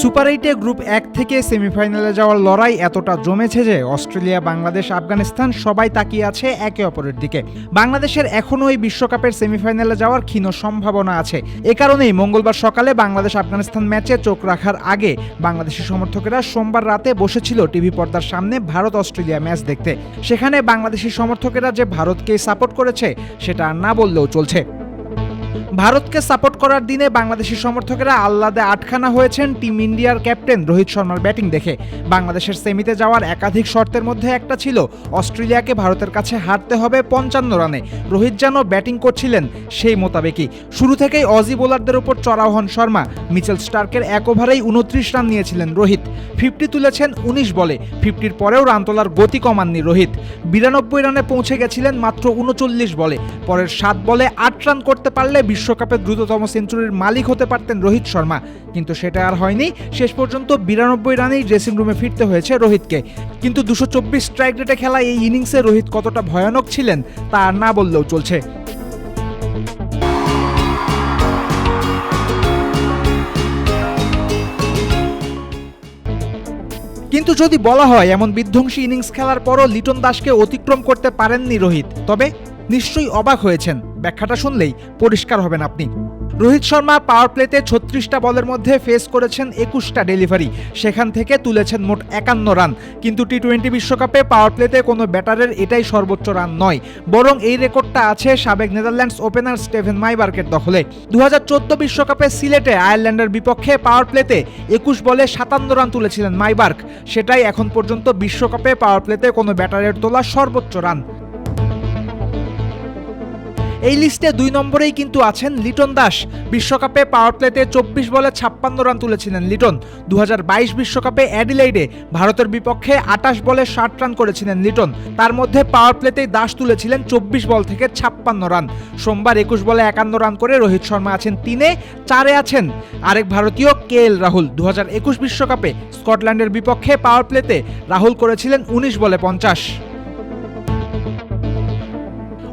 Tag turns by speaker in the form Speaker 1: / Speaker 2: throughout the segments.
Speaker 1: Super এইটে group এক থেকে সেমিফাইনালে যাওয়ার লড়াই এতটা জমেছে যে অস্ট্রেলিয়া, বাংলাদেশ, আফগানিস্তান সবাই তাকিয়ে আছে একে অপরের দিকে। বাংলাদেশের এখনও এই বিশ্বকাপের সেমিফাইনালে যাওয়ার ক্ষীণ সম্ভাবনা আছে। এ কারণেই মঙ্গলবার সকালে বাংলাদেশ, আফগানিস্তান ম্যাচে চোখ রাখার আগে বাংলাদেশের সমর্থকেরা সোমবার রাতে বসেছিল টিভি পর্দার সামনে ভারত অস্ট্রেলিয়া ম্যাচ দেখতে। সেখানে বাংলাদেশি সমর্থকেরা যে ভারতকে সাপোর্ট করেছে, সেটা না বললেও চলছে। ভারতকে সাপোর্ট করার দিনে বাংলাদেশি সমর্থকেরা আহ্লাদে আটখানা হয়েছেন টিম ইন্ডিয়ার ক্যাপ্টেন রোহিত শর্মার ব্যাটিং দেখে। বাংলাদেশের সেমিতে যাওয়ার একাধিক শর্তের মধ্যে একটা ছিল, অস্ট্রেলিয়াকে ভারতের কাছে হারতে হবে পঞ্চান্ন রানে। রোহিত যেন ব্যাটিং করছিলেন সেই মোতাবেকই। শুরু থেকেই অজি বোলারদের উপর চড়াও হন শর্মা। মিচেল স্টার্কের এক ওভারেই উনত্রিশ রান নিয়েছিলেন রোহিত। ফিফটি তুলেছেন উনিশ বলে। ফিফটির পরেও রান তোলার গতি কমাননি রোহিত। বিরানব্বই রানে পৌঁছে গেছিলেন মাত্র উনচল্লিশ বলে। পরের সাত বলে আট রান করতে পারলে বিশ্বকাপের দ্রুততম সেঞ্চুরির মালিক হতে পারতেন রোহিত শর্মা। কিন্তু সেটা আর হয়নি। শেষ পর্যন্ত বিরানব্বই রানেই ড্রেসিং রুমে ফিরতে হয়েছে রোহিতকে। কিন্তু দুশো চব্বিশ স্ট্রাইক রেটে খেলা এই ইনিংসে রোহিত কতটা ভয়ানক ছিলেন, তা আর না বললেও চলছে। কিন্তু যদি বলা হয়, এমন বিধ্বংসী ইনিংস খেলার পরও লিটন দাসকে অতিক্রম করতে পারেননি রোহিত। তবে নিশ্চয়ই অবাক হয়েছেন। ব্যাখ্যাটা শুনলেই পরিষ্কার হবেন আপনি। রোহিত শর্মা পাওয়ার প্লেতে ছত্রিশটা বলের মধ্যে ফেস করেছেন একুশটা ডেলিভারি সেখান থেকে তুলেছেন মোট একান্ন রান কিন্তু টি টোয়েন্টি বিশ্বকাপে পাওয়ার প্লেতে কোনো ব্যাটারের এটাই সর্বোচ্চ রান নয়। বরং এই রেকর্ডটা আছে সাবেক নেদারল্যান্ডস ওপেনার স্টেভেন মাইবার্কের দখলে। দু বিশ্বকাপে সিলেটে আয়ারল্যান্ডের বিপক্ষে পাওয়ার প্লেতে একুশ বলে সাতান্ন রান তুলেছিলেন মাইবার্ক সেটাই এখন পর্যন্ত বিশ্বকাপে পাওয়ার প্লেতে কোনো ব্যাটারের তোলা সর্বোচ্চ রান এই লিস্টে দুই নম্বরেই কিন্তু আছেন লিটন দাস। বিশ্বকাপে পাওয়ার প্লেতে চব্বিশ বলে ছাপ্পান্ন রান তুলেছিলেন লিটন। দু বিশ্বকাপে অ্যাডিলাইডে ভারতের বিপক্ষে আটাশ বলে ষাট রান করেছিলেন লিটন। তার মধ্যে পাওয়ার প্লেতেই দাস তুলেছিলেন চব্বিশ বল থেকে ছাপ্পান্ন রান। সোমবার একুশ বলে একান্ন রান করে রোহিত শর্মা আছেন তিনে, চারে আছেন আরেক ভারতীয় কে এল রাহুল দু বিশ্বকাপে স্কটল্যান্ডের বিপক্ষে পাওয়ার প্লেতে রাহুল করেছিলেন উনিশ বলে পঞ্চাশ।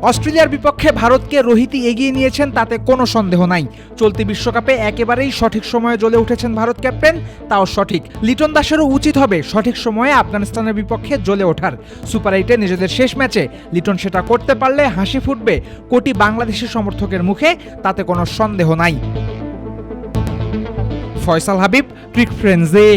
Speaker 1: অস্ট্রেলিয়ার বিপক্ষে ভারতকে রোহিতই এগিয়ে নিয়েছেন, তাতে কোনো সন্দেহ নাই। চলতি বিশ্বকাপে একেবারেই সঠিক সময়ে জ্বলে উঠেছেন ভারত ক্যাপ্টেন, তাও সঠিক। লিটন দাসেরও উচিত হবে সঠিক সময়ে আফগানিস্তানের বিপক্ষে জ্বলে ওঠার। সুপার এইটে নিজেদের শেষ ম্যাচে লিটন সেটা করতে পারলে হাসি ফুটবে কোটি বাংলাদেশি সমর্থকের মুখে, তাতে কোনো সন্দেহ নাই। ফয়সাল হাবিব, ক্রিক ফ্রেন্ডসে।